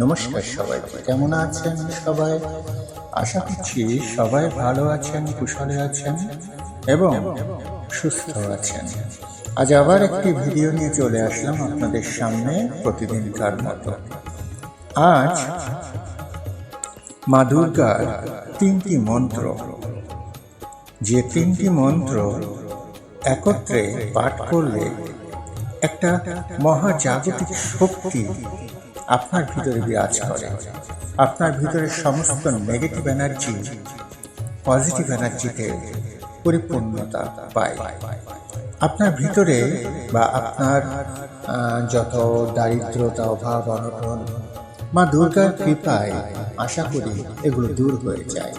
নমস্কার সবাই, কেমন আছেন সবাই? আশা করছি সবাই ভালো আছেন, কুশলে আছেন এবং সুস্থ আছেন। আজ আবার একটি ভিডিও নিয়ে চলে আসলাম আপনাদের সামনে প্রতিদিনকার মতো। আজ মা দুর্গার তিনটি মন্ত্র। যে তিনটি মন্ত্র একত্রে পাঠ করলে একটা মহাজাগতিক শক্তি আপনার ভিতরে বিরাজ করে। আপনার ভিতরে সমস্ত নেগেটিভ এনার্জি পজিটিভ এনার্জিতে পরিপূর্ণতা পায়। আপনার ভিতরে বা আপনার যত দারিদ্রতা, অভাব, অনটন মা দুর্গার কৃপায় আশা করি এগুলো দূর হয়ে যায়।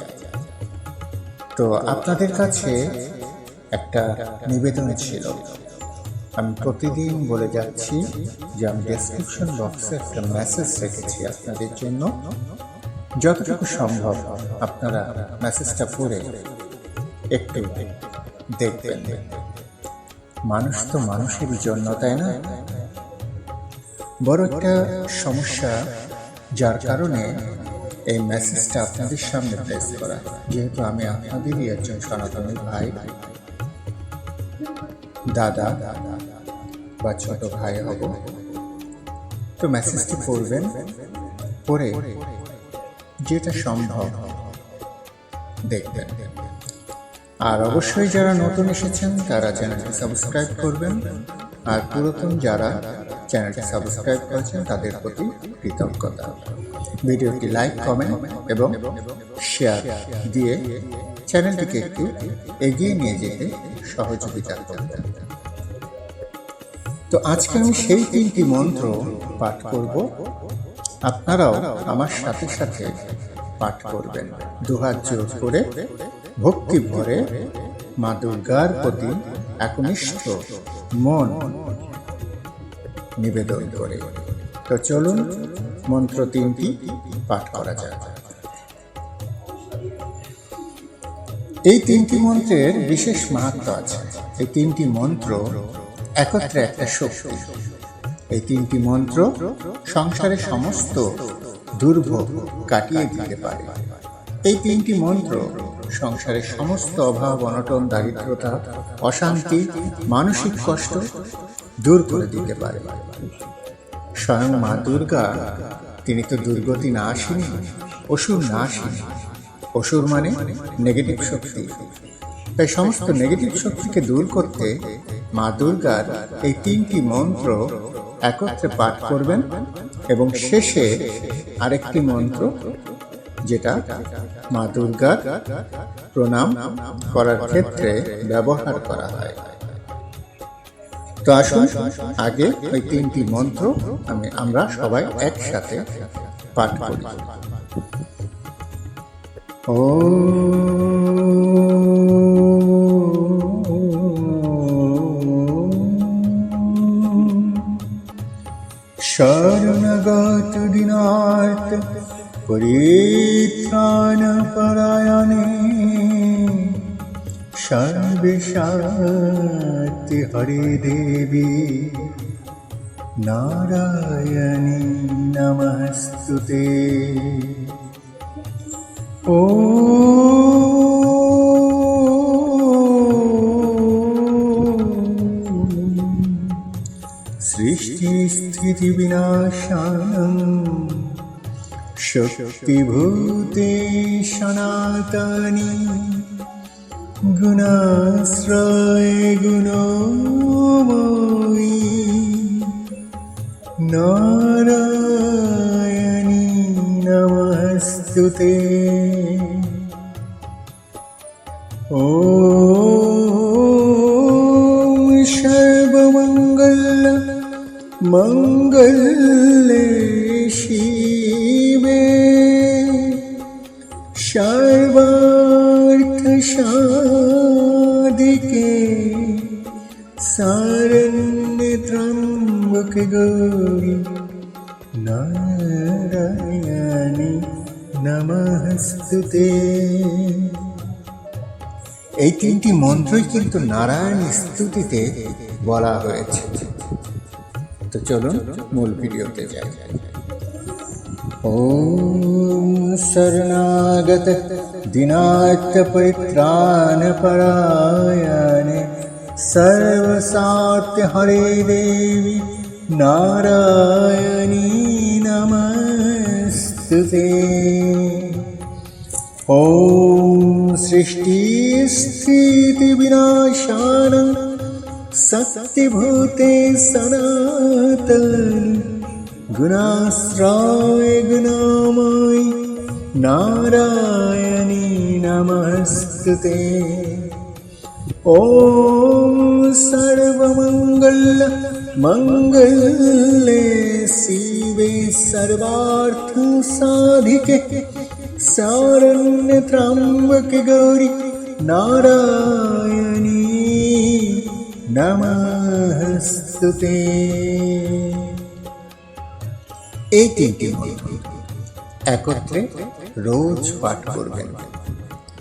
তো আপনাদের কাছে একটা নিবেদন ছিল। আমি প্রতিদিন বলে যাচ্ছি যে আমি ডেসক্রিপশন বক্সে একটা মেসেজ রেখেছি আপনাদের জন্য। যতটুকু সম্ভব আপনারা মেসেজটা পড়ে একটু দেখবেন। মানুষ তো মানুষের জন্য, তাই না? বড় একটা সমস্যা যার কারণে এই মেসেজটা আপনাদের সামনে প্লেস করা। যেহেতু আমি আপনাদেরই একজন সনাতনী ভাই দাদা বা ছোট ভাই হব। তো মেসেজটি পড়বেন পড়ে যেটা সম্ভব দেখবেন। আর অবশ্যই যারা নতুন এসেছেন, তারা চ্যানেলটি সাবস্ক্রাইব করবেন। আর পুরাতন যারা চ্যানেলটি সাবস্ক্রাইব করেছেন, তাদের প্রতি কৃতজ্ঞতা। ভিডিওটি লাইক, কমেন্ট এবং শেয়ার দিয়ে চ্যানেলটিকে একটু এগিয়ে নিয়ে যেতে সহযোগিতা করবেন তো আজকে আমি সেই তিনটি মন্ত্র পাঠ করব। আপনারাও আমার সাথে সাথে পাঠ করবেন। দুহাত জোর করে, ভক্তি ভরে, মা দুর্গার প্রতি একনিষ্ঠ মন নিবেদন করে। তো চলুন মন্ত্র তিনটি পাঠ করা যাক। এই তিনটি মন্ত্রের বিশেষ মাহাত্ম আছে। এই তিনটি মন্ত্র একত্রে একটা শক্তি। এই তিনটি মন্ত্র সংসারের সমস্ত দুর্ভোগ কাটিয়ে দিতে পারে। এই তিনটি মন্ত্র সংসারের সমস্ত অভাব, অনটন, দারিদ্রতা, অশান্তি, মানসিক কষ্ট দূর করে দিতে পারে। স্বয়ং মা দুর্গা, তিনি তো দুর্গতি না আসেনি, অসুর না আসেনি অসুর মানে নেগেটিভ শক্তি। তাই সমস্ত নেগেটিভ শক্তিকে দূর করতে মা দুর্গার এই তিনটি মন্ত্র একত্রে পাঠ করবেন এবং শেষে আরেকটি মন্ত্র, যেটা মা দুর্গার প্রণাম করার ক্ষেত্রে ব্যবহার করা হয়। তো আসুন, আগে ওই তিনটি মন্ত্র আমি আমরা সবাই একসাথে পাঠ করি। शरणगतदिनात् परित्राणपरायणे शर्विशति हरिदेवी नारायणी नमस्तु ते। সৃষ্টি স্থিতি বিনাশানং শক্তিভূতে সনাতনী গুণাশ্রয় গুণময়ী নারায়ণী নমস্তুতে शर्वमङ्गल मङ्गलशिवे शर्वार्थ शादके सरलम्बकगौरि नारायणि नमस्तु ते এই তিনটি মন্ত্রই কিন্তু নারায়ণ স্তুতিতে বলা হয়েছে। তো চলুন মূল ভিডিওতে যাই। ওম শরণাগত দিনাত পরিত্রাণ পরায়ণে সর্বসাত্য হরে দেবী নারায়ণী নমস্তুতে। ॐ सृष्टिस्थितिविनाशानं सत्यभूते सनातन गुणाश्राय गुणामय नारायणी नमस्तु ॐ सर्वमङ्गल मङ्गले शिवे सर्वार्थसाधिके सारण्यत्राम्बके गौरि नारायणी नमस्तु ते এই তিনটি মন্ত্র একত্রে রোজ পাঠ করবেন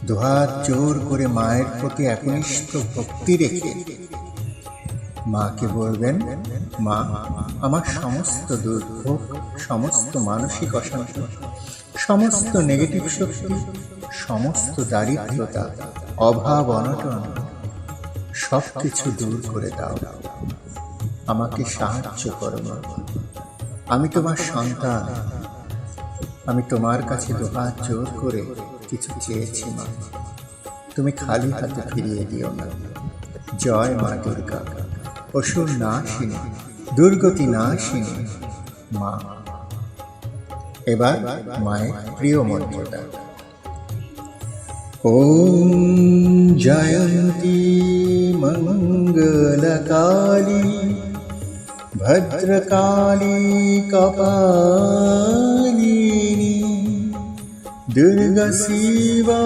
দুহাত জোর করে মায়ের প্রতি একনিষ্ঠ ভক্তি রেখে মাকে বলবেন মা আমার সমস্ত দুর্ভোগ সমস্ত মানসিক অশান্তি সমস্ত নেগেটিভ শক্তি, সমস্ত দারিদ্রতা, অভাব, অনটন সব কিছু দূর করে দাও। আমাকে সাহায্য করো আমি তোমার সন্তান। আমি তোমার কাছে দুহাত জোর করে কিছু চেয়েছি, মা। তুমি খালি হাতে ফিরিয়ে দিও না জয় মা দুর্গা। অসুর নাশিনী, দুর্গতি নাশিনী, মা। এবার মায়ের প্রিয় মন্ত্রটা ॐ जयन्ती मङ्गलकाली भद्रकाली कपालिनी दुर्गशिवा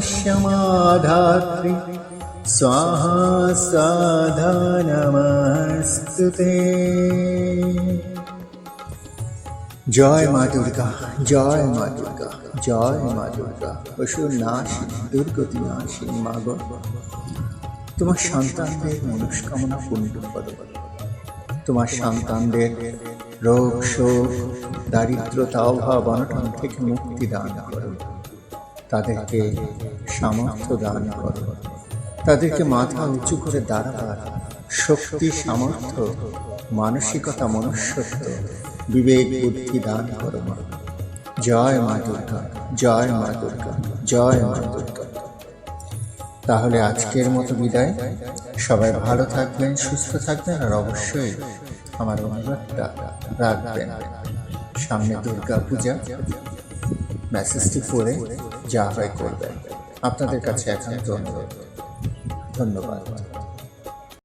क्षमाधात्री स्वाहा स्वाधा नमस्तु ते জয় মা দুর্গা, জয় মা দুর্গা, জয় মা দুর্গা। অসুর নাশিনী দুর্গতি নাশিনী মা তোমার সন্তানদের মনস্কামনা পূর্ণ করো। তোমার সন্তানদের রোগ, শোক, দারিদ্রতা, অভাব, অনটন থেকে মুক্তি দান করো। তাদেরকে সামর্থ্য দান করো। তাদেরকে মাথা উঁচু করে দাঁড়াবার শক্তি, সামর্থ্য, মানসিকতা, মনুষ্যত্ব, বিবেক, বুদ্ধি, দান করো মা জয় মা দুর্গা, জয় মা দুর্গা, জয় মা দুর্গা। তাহলে আজকের মতো বিদায়। সবাই ভালো থাকবেন, সুস্থ থাকবেন, আর অবশ্যই আমার অনুরোধটা রাখবেন। সামনে দুর্গা পূজা। মেসেজটি পড়ে যা হয় করবেন। আপনাদের কাছে একান্ত অনুরোধ। ধন্যবাদ।